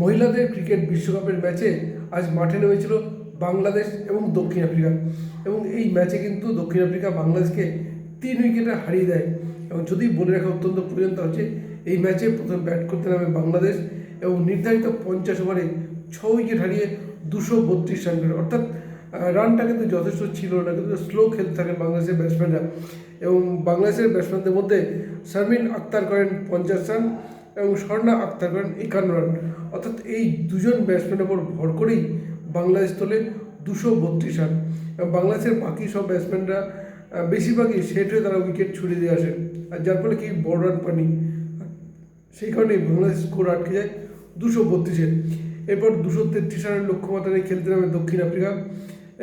মহিলাদের ক্রিকেট বিশ্বকাপের ম্যাচে আজ মাঠে নেমেছিল বাংলাদেশ এবং দক্ষিণ আফ্রিকা। এবং এই ম্যাচে কিন্তু দক্ষিণ আফ্রিকা বাংলাদেশকে তিন উইকেটে হারিয়ে দেয়। এবং যদি বলে রাখা অত্যন্ত প্রয়োজন হচ্ছে, এই ম্যাচে প্রথম ব্যাট করতে নামে বাংলাদেশ এবং নির্ধারিত পঞ্চাশ ওভারে ছ উইকেট হারিয়ে দুশো বত্রিশ রান করে। অর্থাৎ রানটা কিন্তু যথেষ্ট ছিল না, কিন্তু স্লো খেলতে থাকেন বাংলাদেশের ব্যাটসম্যানরা এবং বাংলাদেশের ব্যাটসম্যানদের মধ্যে শারমিন আক্তার করেন পঞ্চাশ রান। এবং স্বর্ণা আক্তার করেন একান্ন রান অর্থাৎ এই দুজন ব্যাটসম্যানের উপর ভর করেই বাংলাদেশ তোলে দুশো বত্রিশ রান। এবং বাংলাদেশের বাকি সব ব্যাটসম্যানরা বেশিরভাগই সেট হয়ে তারা উইকেট ছুড়ে দিয়ে আসেন। আর যার ফলে কি বড় রান পানি সেই কারণে বাংলাদেশ স্কোর আটকে যায় দুশো বত্রিশে। এরপর দুশো তেত্রিশ রানের লক্ষ্যমাত্রা নিয়ে খেলতে নামে দক্ষিণ আফ্রিকা।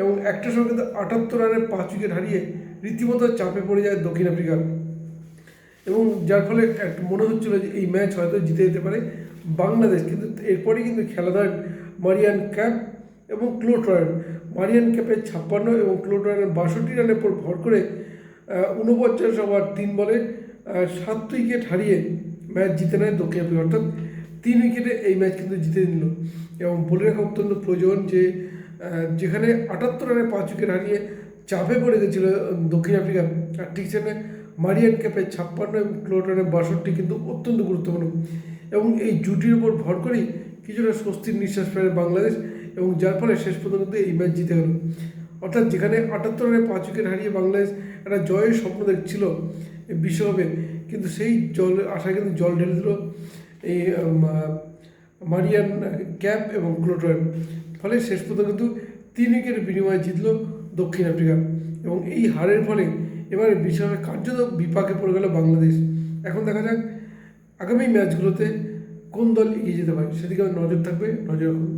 এবং একটা কিন্তু আটাত্তর রানের পাঁচ উইকেট হারিয়ে রীতিমতো চাপে পড়ে যায় দক্ষিণ আফ্রিকা। এবং যার ফলে মনে হচ্ছিল যে এই ম্যাচ হয়তো জিতে যেতে পারে বাংলাদেশ। কিন্তু এরপরেই কিন্তু খেলা ধরেন মারিয়ান ক্যাপ এবং ক্লোট্রয়েন মারিয়ান ক্যাপের ছাপ্পান্ন এবং ক্লোট্রয়েনের বাষট্টি রানের পর ভর করে উনপঞ্চাশ ওভার, তিন বলে সাত উইকেট হারিয়ে ম্যাচ জিতে নেয় দক্ষিণ আফ্রিকা। অর্থাৎ তিন উইকেটে এই ম্যাচ কিন্তু জিতে নিল। এবং বলে রাখা অত্যন্ত প্রয়োজন যে যেখানে আটাত্তর রানে পাঁচ উইকেট হারিয়ে চাপে পড়ে গেছিল দক্ষিণ আফ্রিকা আর ঠিক সেখানে মারিয়ান ক্যাপে ছাপ্পান্ন এবং ক্লোটনের বাষট্টি কিন্তু অত্যন্ত গুরুত্বপূর্ণ। এবং এই জুটির উপর ভর করেই কিছুটা স্বস্তির নিঃশ্বাস ফেলে বাংলাদেশ এবং যার ফলে শেষ পর্যন্ত এই ম্যাচ জিতে গেল। অর্থাৎ যেখানে আটাত্তর রানে পাঁচ উইকেট হারিয়ে বাংলাদেশ একটা জয়ের স্বপ্ন দেখছিল বিশ্বকাপে, কিন্তু সেই জল আশা কিন্তু জল ঢেলে দিল এই মারিয়ান ক্যাপ এবং ক্লোটন। ফলে শেষ পর্যন্ত কিন্তু তিন উইকেটের বিনিময়ে জিতল দক্ষিণ আফ্রিকা। এবং এই হারের ফলে এবারে বিশ্বকাপে কার্যত বিপাকে পড়ে গেল বাংলাদেশ। এখন দেখা যাক আগামী ম্যাচগুলোতে কোন দল এগিয়ে যেতে পারে। সেদিকে নজর থাকবে নজর রাখুন